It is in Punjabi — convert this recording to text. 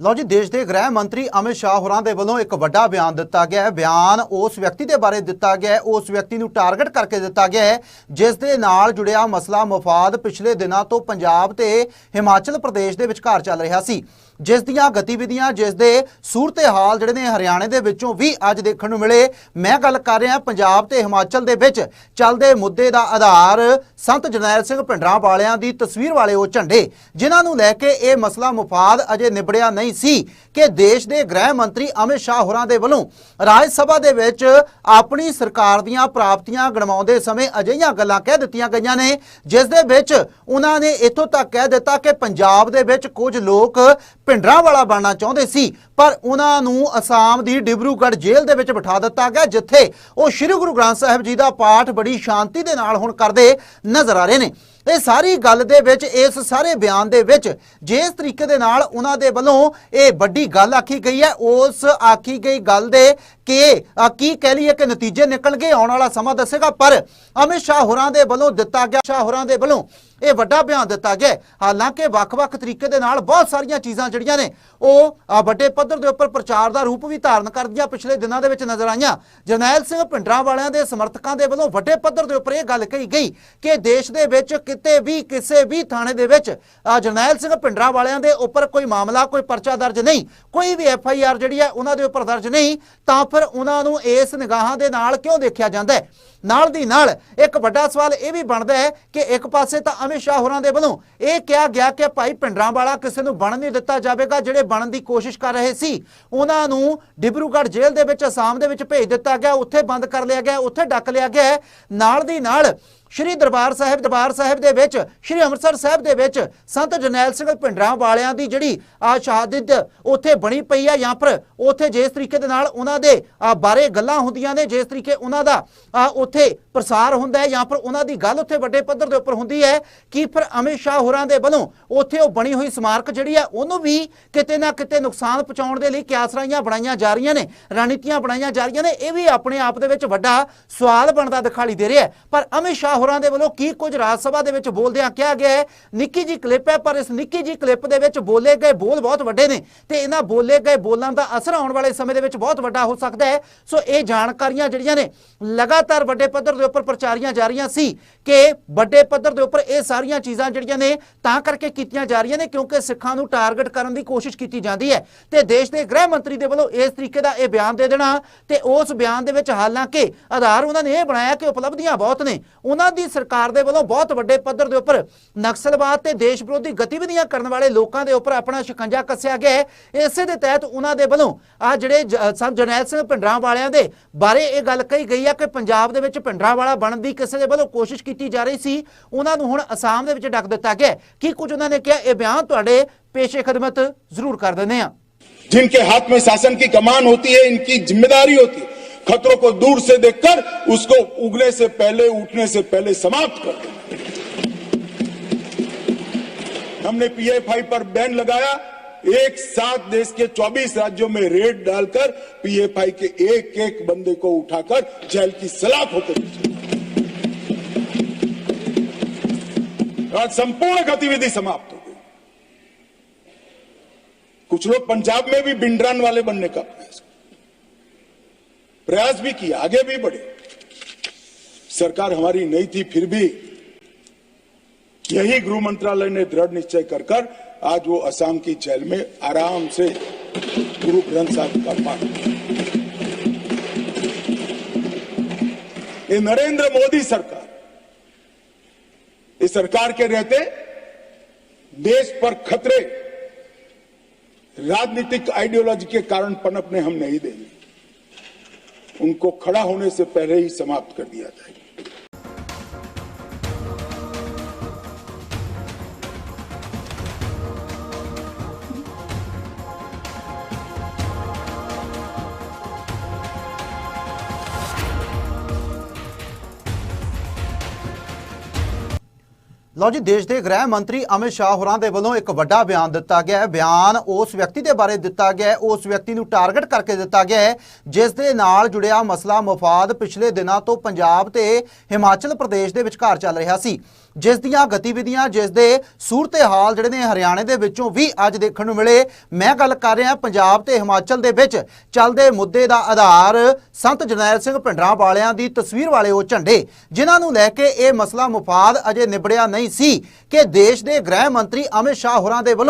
ਲਓ ਜੀ, ਦੇਸ਼ ਦੇ ਗ੍ਰਹਿ ਮੰਤਰੀ ਅਮਿਤ ਸ਼ਾਹ ਹੋਰਾਂ ਦੇ ਵੱਲੋਂ ਇੱਕ ਵੱਡਾ ਬਿਆਨ ਦਿੱਤਾ ਗਿਆ ਹੈ। ਬਿਆਨ ਉਸ ਵਿਅਕਤੀ ਦੇ ਬਾਰੇ ਦਿੱਤਾ ਗਿਆ ਹੈ। ਉਸ ਵਿਅਕਤੀ ਨੂੰ ਟਾਰਗੇਟ ਕਰਕੇ ਦਿੱਤਾ ਗਿਆ ਹੈ, ਜਿਸ ਦੇ ਨਾਲ ਜੁੜਿਆ ਮਸਲਾ ਮਫਾਦ ਪਿਛਲੇ ਦਿਨਾਂ ਤੋਂ ਪੰਜਾਬ ਤੇ ਹਿਮਾਚਲ ਪ੍ਰਦੇਸ਼ ਦੇ ਵਿਚਕਾਰ ਚੱਲ ਰਿਹਾ ਸੀ। ਜਿਸ ਦੀਆਂ ਗਤੀਵਿਧੀਆਂ, ਜਿਸ ਦੇ ਸੂਰਤੇ ਹਾਲ ਜਿਹੜੇ ਨੇ ਹਰਿਆਣੇ ਦੇ ਵਿੱਚੋਂ ਵੀ ਅੱਜ ਦੇਖਣ ਨੂੰ ਮਿਲੇ। ਮੈਂ ਗੱਲ ਕਰ ਰਿਹਾ ਪੰਜਾਬ ਤੇ ਹਿਮਾਚਲ ਦੇ ਵਿੱਚ। ਚੱਲਦੇ ਮੁੱਦੇ ਦਾ ਆਧਾਰ ਸੰਤ ਜਰਨੈਲ ਸਿੰਘ ਭਿੰਡਰਾਂ ਵਾਲਿਆਂ ਦੀ ਤਸਵੀਰ ਵਾਲੇ ਉਹ ਝੰਡੇ, ਜਿਨ੍ਹਾਂ ਨੂੰ ਲੈ ਕੇ ਇਹ ਮਸਲਾ ਮੁਫਾਦ ਅਜੇ ਨਿਬੜਿਆ ਨਹੀਂ ਸੀ ਕਿ ਦੇਸ਼ ਦੇ ਗ੍ਰਹਿ ਮੰਤਰੀ ਅਮਿਤ ਸ਼ਾਹ ਹੋਰਾਂ ਦੇ ਵੱਲੋਂ ਰਾਜ ਸਭਾ ਦੇ ਵਿੱਚ ਆਪਣੀ ਸਰਕਾਰ ਦੀਆਂ ਪ੍ਰਾਪਤੀਆਂ ਗਣਵਾਉਂਦੇ ਸਮੇਂ ਅਜਿਹੀਆਂ ਗੱਲਾਂ ਕਹਿ ਦਿੱਤੀਆਂ ਗਈਆਂ ਨੇ, ਜਿਸ ਦੇ ਵਿੱਚ ਉਹਨਾਂ ਨੇ ਇੱਥੋਂ ਤੱਕ ਕਹਿ ਦਿੱਤਾ ਕਿ ਪੰਜਾਬ ਦੇ ਵਿੱਚ ਕੁਝ ਲੋਕ ਭਿੰਡਰਾਂ ਵਾਲਾ ਬਣਨਾ ਚਾਹੁੰਦੇ ਸੀ, ਪਰ ਉਹਨਾਂ ਨੂੰ ਅਸਾਮ ਦੀ ਡਿਬਰੂਗੜ੍ਹ ਜੇਲ੍ਹ ਦੇ ਵਿੱਚ ਬਿਠਾ ਦਿੱਤਾ ਗਿਆ, ਜਿੱਥੇ ਉਹ ਸ੍ਰੀ ਗੁਰੂ ਗ੍ਰੰਥ ਸਾਹਿਬ ਜੀ ਦਾ ਪਾਠ ਬੜੀ ਸ਼ਾਂਤੀ ਦੇ ਨਾਲ ਹੁਣ ਕਰਦੇ ਨਜ਼ਰ ਆ ਰਹੇ ਨੇ। ਇਹ ਸਾਰੀ ਗੱਲ ਦੇ ਵਿੱਚ, ਇਸ ਸਾਰੇ ਬਿਆਨ ਦੇ ਵਿੱਚ, ਜਿਸ ਤਰੀਕੇ ਦੇ ਨਾਲ ਉਹਨਾਂ ਦੇ ਵੱਲੋਂ ਇਹ ਵੱਡੀ ਗੱਲ ਆਖੀ ਗਈ ਹੈ, ਉਸ ਆਖੀ ਗਈ ਗੱਲ ਦੇ ਕਿ ਕੀ ਕਹਿ ਲਈਏ ਕਿ ਨਤੀਜੇ ਨਿਕਲਣਗੇ, ਆਉਣ ਵਾਲਾ ਸਮਾਂ ਦੱਸੇਗਾ, ਪਰ ਅਮਿਤ ਸ਼ਾਹ ਹੋਰਾਂ ਦੇ ਵੱਲੋਂ ਦਿੱਤਾ ਗਿਆ, ਸ਼ਾਹ ਹੋਰਾਂ ਦੇ ਵੱਲੋਂ ਇਹ ਵੱਡਾ ਬਿਆਨ ਦਿੱਤਾ ਗਿਆ ਹਾਲਾਂਕਿ ਵੱਖ-ਵੱਖ ਤਰੀਕੇ ਦੇ ਨਾਲ ਬਹੁਤ ਸਾਰੀਆਂ ਚੀਜ਼ਾਂ ਜਿਹੜੀਆਂ ਨੇ, ਉਹ ਵੱਡੇ ਪੱਧਰ ਦੇ ਉੱਪਰ ਪ੍ਰਚਾਰ ਦਾ ਰੂਪ ਵੀ ਧਾਰਨ ਕਰਦੀਆਂ ਪਿਛਲੇ ਦਿਨਾਂ ਦੇ ਵਿੱਚ ਨਜ਼ਰ ਆਈਆਂ। ਜਰਨੈਲ ਸਿੰਘ ਭਿੰਡਰਾਂ ਵਾਲਿਆਂ ਦੇ ਸਮਰਥਕਾਂ ਦੇ ਵੱਲੋਂ ਵੱਡੇ ਪੱਧਰ ਦੇ ਉੱਪਰ ਇਹ ਗੱਲ ਕਹੀ ਗਈ ਕਿ ਦੇਸ਼ ਦੇ ਵਿੱਚ ਕਿਤੇ ਵੀ, ਕਿਸੇ ਵੀ ਥਾਣੇ ਦੇ ਵਿੱਚ ਜਰਨੈਲ ਸਿੰਘ ਭਿੰਡਰਾਂ ਵਾਲਿਆਂ ਦੇ ਉੱਪਰ ਕੋਈ ਮਾਮਲਾ, ਕੋਈ ਪਰਚਾ ਦਰਜ ਨਹੀਂ, ਕੋਈ ਵੀ ਐਫ ਆਈ ਆਰ ਜਿਹੜੀ ਹੈ, ਉਹਨਾਂ ਦੇ ਉੱਪਰ ਦਰਜ ਨਹੀਂ, ਤਾਂ ਫਿਰ ਉਹਨਾਂ ਨੂੰ ਇਸ ਨਿਗਾਹਾਂ ਦੇ ਨਾਲ ਕਿਉਂ ਦੇਖਿਆ ਜਾਂਦਾ ਹੈ? ਨਾਲ ਦੀ ਨਾਲ ਇੱਕ ਵੱਡਾ ਸਵਾਲ ਇਹ ਵੀ ਬਣਦਾ ਹੈ ਕਿ ਇੱਕ ਪਾਸੇ ਤਾਂ ਅਮਿਤ ਸ਼ਾਹ ਹੋਰਾਂ ਦੇ ਵੱਲੋਂ ਇਹ ਕਿਹਾ ਗਿਆ ਕਿ ਭਾਈ ਪਿੰਡਰਾਂ ਵਾਲਾ ਕਿਸੇ ਨੂੰ ਬਣਨ ਨਹੀਂ ਦਿੱਤਾ ਜਾਵੇਗਾ, ਜਿਹੜੇ ਬਣਨ ਦੀ ਕੋਸ਼ਿਸ਼ ਕਰ ਰਹੇ ਸੀ। ਉਹਨਾਂ ਨੂੰ ਡਿਬਰੂਗੜ੍ਹ ਜੇਲ੍ਹ ਦੇ ਵਿੱਚ ਅਸਾਮ ਦੇ ਵਿੱਚ ਭੇਜ ਦਿੱਤਾ ਗਿਆ, ਉੱਥੇ ਬੰਦ ਕਰ ਲਿਆ ਗਿਆ, ਉੱਥੇ ਡੱਕ ਲਿਆ ਗਿਆ ਨਾਲ ਦੀ ਨਾਲ ਸ਼੍ਰੀ ਦਰਬਾਰ ਸਾਹਿਬ ਦਰਬਾਰ ਸਾਹਿਬ ਦੇ ਵਿੱਚ, ਸ਼੍ਰੀ ਅੰਮ੍ਰਿਤਸਰ ਸਾਹਿਬ ਦੇ ਵਿੱਚ ਸੰਤ ਜਰਨੈਲ ਸਿੰਘ ਭਿੰਡਰਾਂ ਵਾਲਿਆਂ ਦੀ ਜਿਹੜੀ ਆ ਸ਼ਹਾਦਤ ਉੱਥੇ ਬਣੀ ਪਈ ਆ। ਜਾਂ ਫਿਰ ਉੱਥੇ ਜਿਸ ਤਰੀਕੇ ਦੇ ਨਾਲ ਉਹਨਾਂ ਦੇ ਬਾਰੇ ਗੱਲਾਂ ਹੁੰਦੀਆਂ ਨੇ, ਜਿਸ ਤਰੀਕੇ ਉਹਨਾਂ ਦਾ ਉੱਥੇ ਪ੍ਰਸਾਰ ਹੁੰਦਾ ਹੈ ਜਾਂ ਫਿਰ ਉਹਨਾਂ ਦੀ ਗੱਲ ਉੱਥੇ ਵੱਡੇ ਪੱਧਰ ਦੇ ਉੱਪਰ ਹੁੰਦੀ ਹੈ, ਕਿ ਫਿਰ ਅਮਿਤ ਸ਼ਾਹ ਹੋਰਾਂ ਦੇ ਵੱਲੋਂ ਉੱਥੇ ਉਹ ਬਣੀ ਹੋਈ ਸਮਾਰਕ ਜਿਹੜੀ ਹੈ, ਉਹਨੂੰ ਵੀ ਕਿਤੇ ਨਾ ਕਿਤੇ ਨੁਕਸਾਨ ਪਹੁੰਚਾਉਣ ਦੇ ਲਈ ਕਿਆਸਰਾਈਆਂ ਬਣਾਈਆਂ ਜਾ ਰਹੀਆਂ ਨੇ, ਰਣਨੀਤੀਆਂ ਬਣਾਈਆਂ ਜਾ ਰਹੀਆਂ ਨੇ, ਇਹ ਵੀ ਆਪਣੇ ਆਪ ਦੇ ਵਿੱਚ ਵੱਡਾ ਸਵਾਲ ਬਣਦਾ ਦਿਖਾਈ ਦੇ ਰਿਹਾ ਪਰ ਅਮਿਤ ਸ਼ਾਹ ਹੋਰਾਂ ਦੇ ਵੱਲੋਂ ਕੀ ਕੁਝ ਰਾਜ ਸਭਾ ਦੇ ਵਿੱਚ ਬੋਲਦਿਆਂ ਕਿਹਾ ਗਿਆ ਹੈ, ਨਿੱਕੀ ਜੀ ਕਲਿੱਪ ਹੈ, ਪਰ ਇਸ ਨਿੱਕੀ ਜੀ ਕਲਿੱਪ ਦੇ ਵਿੱਚ ਬੋਲੇ ਗਏ ਬੋਲ ਬਹੁਤ ਵੱਡੇ ਨੇ ਤੇ ਇਹਨਾਂ ਬੋਲੇ ਗਏ ਬੋਲਾਂ ਦਾ ਅਸਰ ਆਉਣ ਵਾਲੇ ਸਮੇਂ ਦੇ ਵਿੱਚ ਬਹੁਤ ਵੱਡਾ ਹੋ ਸਕਦਾ ਹੈ। ਸੋ ਇਹ ਜਾਣਕਾਰੀਆਂ ਜਿਹੜੀਆਂ ਨੇ, ਲਗਾਤਾਰ ਵੱਡੇ ਪੱਧਰ ਦੇ ਉੱਪਰ ਪ੍ਰਚਾਰੀਆਂ ਜਾ ਰਹੀਆਂ ਸੀ ਕਿ ਵੱਡੇ ਪੱਧਰ ਦੇ ਉੱਪਰ ਇਹ ਸਾਰੀਆਂ ਚੀਜ਼ਾਂ ਜਿਹੜੀਆਂ ਨੇ ਤਾਂ ਕਰਕੇ ਕੀਤੀਆਂ ਜਾ ਰਹੀਆਂ ਨੇ ਕਿਉਂਕਿ ਸਿੱਖਾਂ ਨੂੰ ਟਾਰਗੇਟ ਕਰਨ ਦੀ ਕੋਸ਼ਿਸ਼ ਕੀਤੀ ਜਾਂਦੀ ਹੈ। ਤੇ ਦੇਸ਼ ਦੇ ਗ੍ਰਹਿ ਮੰਤਰੀ ਦੇ ਵੱਲੋਂ ਇਸ ਤਰੀਕੇ ਦਾ ਇਹ ਬਿਆਨ ਦੇ ਦੇਣਾ ਤੇ ਉਸ ਬਿਆਨ ਦੇ ਵਿੱਚ ਹਾਲਾਂਕਿ ਆਧਾਰ ਉਹਨਾਂ ਨੇ ਇਹ ਬਣਾਇਆ ਕਿ ਉਪਲਬਧੀਆਂ ਬਹੁਤ ਨੇ। ਉਹਨਾਂ ਦੀ ਸਰਕਾਰ ਦੇ ਵੱਲੋਂ ਬਹੁਤ ਵੱਡੇ ਪੱਧਰ ਦੇ ਉੱਪਰ ਨਕਸਲਵਾਦ ਤੇ ਦੇਸ਼ ਵਿਰੋਧੀ ਗਤੀਵਿਧੀਆਂ ਕਰਨ ਵਾਲੇ ਲੋਕਾਂ ਦੇ ਉੱਪਰ ਆਪਣਾ ਸ਼ਿਕੰਜਾ ਕੱਸਿਆ ਗਿਆ ਹੈ। ਇਸੇ ਦੇ ਤਹਿਤ ਉਹਨਾਂ ਦੇ ਵੱਲੋਂ ਆ ਜਿਹੜੇ ਜਰਨੈਲ ਸਿੰਘ ਭਿੰਡਰਾਂ ਵਾਲਿਆਂ ਦੇ ਬਾਰੇ ਇਹ ਗੱਲ ਕਹੀ ਗਈ ਹੈ ਕਿ ਪੰਜਾਬ ਦੇ ਵਿੱਚ ਭਿੰਡਰਾਂ ਵਾਲਾ ਬਣਨ ਦੀ ਕਿਸੇ ਦੇ ਵੱਲੋਂ ਕੋਸ਼ਿਸ਼ ਕੀਤੀ ਜਾ ਰਹੀ ਸੀ ਉਹਨਾਂ ਨੂੰ ਹੁਣ ਅਸਾਮ ਦੇ ਵਿੱਚ ਡੱਕ ਦਿੱਤਾ ਗਿਆ ਹੈ। ਕੀ ਕੁਝ ਉਹਨਾਂ ਨੇ ਕਿਹਾ ਇਹ ਬਿਆਨ ਤੁਹਾਡੇ ਪੇਸ਼ੇ ਖidmat ਜ਼ਰੂਰ ਕਰ ਦਿੰਦੇ ਆ जिनके हाथ में शासन की कमान होती है इनकी जिम्मेदारी होती है खतरों को दूर से देखकर उसको उगने से पहले उठने से पहले समाप्त कर देना हमने पीएफआई पर बैन लगाया एक साथ देश के 24 राज्यों में रेड डालकर पीएफआई के एक एक बंदे को उठाकर जेल की सलाखों भेजा। आज संपूर्ण गतिविधि समाप्त हो गई। कुछ लोग पंजाब में भी बिंडरान वाले बनने का प्रयास प्रयास भी किया आगे भी बढ़े। सरकार हमारी नहीं थी, फिर भी यही गृह मंत्रालय ने दृढ़ निश्चय कर आज वो असम की जेल में आराम से गुरु ग्रंथ साहब का पाठ ये नरेंद्र मोदी सरकार, इस सरकार के रहते देश पर खतरे, राजनीतिक आइडियोलॉजी के कारण पनपने हम नहीं देंगे उनको खड़ा होने से पहले ही समाप्त कर दिया जाएगा। ਲਓ ਜੀ, ਦੇਸ਼ ਦੇ ਗ੍ਰਹਿ ਮੰਤਰੀ ਅਮਿਤ ਸ਼ਾਹ ਹੋਰਾਂ ਦੇ ਵੱਲੋਂ ਇੱਕ ਵੱਡਾ ਬਿਆਨ ਦਿੱਤਾ ਗਿਆ ਹੈ। ਬਿਆਨ ਉਸ ਵਿਅਕਤੀ ਦੇ ਬਾਰੇ ਦਿੱਤਾ ਗਿਆ ਹੈ। ਉਸ ਵਿਅਕਤੀ ਨੂੰ ਟਾਰਗੇਟ ਕਰਕੇ ਦਿੱਤਾ ਗਿਆ ਹੈ, ਜਿਸ ਦੇ ਨਾਲ ਜੁੜਿਆ ਮਸਲਾ ਮਫਾਦ ਪਿਛਲੇ ਦਿਨਾਂ ਤੋਂ ਪੰਜਾਬ ਤੇ ਹਿਮਾਚਲ ਪ੍ਰਦੇਸ਼ ਦੇ ਵਿਚਕਾਰ ਚੱਲ ਰਿਹਾ ਸੀ। ਜਿਸ ਦੀਆਂ ਗਤੀਵਿਧੀਆਂ, ਜਿਸ ਦੇ ਸੂਰਤ-ਹਾਲ ਜਿਹੜੇ ਨੇ ਹਰਿਆਣੇ ਦੇ ਵਿੱਚੋਂ ਵੀ ਅੱਜ ਦੇਖਣ ਨੂੰ ਮਿਲੇ। ਮੈਂ ਗੱਲ ਕਰ ਰਿਹਾ ਪੰਜਾਬ ਤੇ ਹਿਮਾਚਲ ਦੇ ਵਿੱਚ ਚੱਲਦੇ ਮੁੱਦੇ ਦਾ ਆਧਾਰ ਸੰਤ ਜਰਨੈਲ ਸਿੰਘ ਭਿੰਡਰਾਂ ਵਾਲਿਆਂ ਦੀ ਤਸਵੀਰ ਵਾਲੇ ਉਹ ਝੰਡੇ, ਜਿਨ੍ਹਾਂ ਨੂੰ ਲੈ ਕੇ ਇਹ ਮਸਲਾ ਮੁਫਾਦ ਅਜੇ ਨਿਬੜਿਆ ਨਹੀਂ ਸੀ ਕਿ ਦੇਸ਼ ਦੇ ਗ੍ਰਹਿ ਮੰਤਰੀ ਅਮਿਤ ਸ਼ਾਹ ਹੋਰਾਂ ਦੇ ਵੱਲੋਂ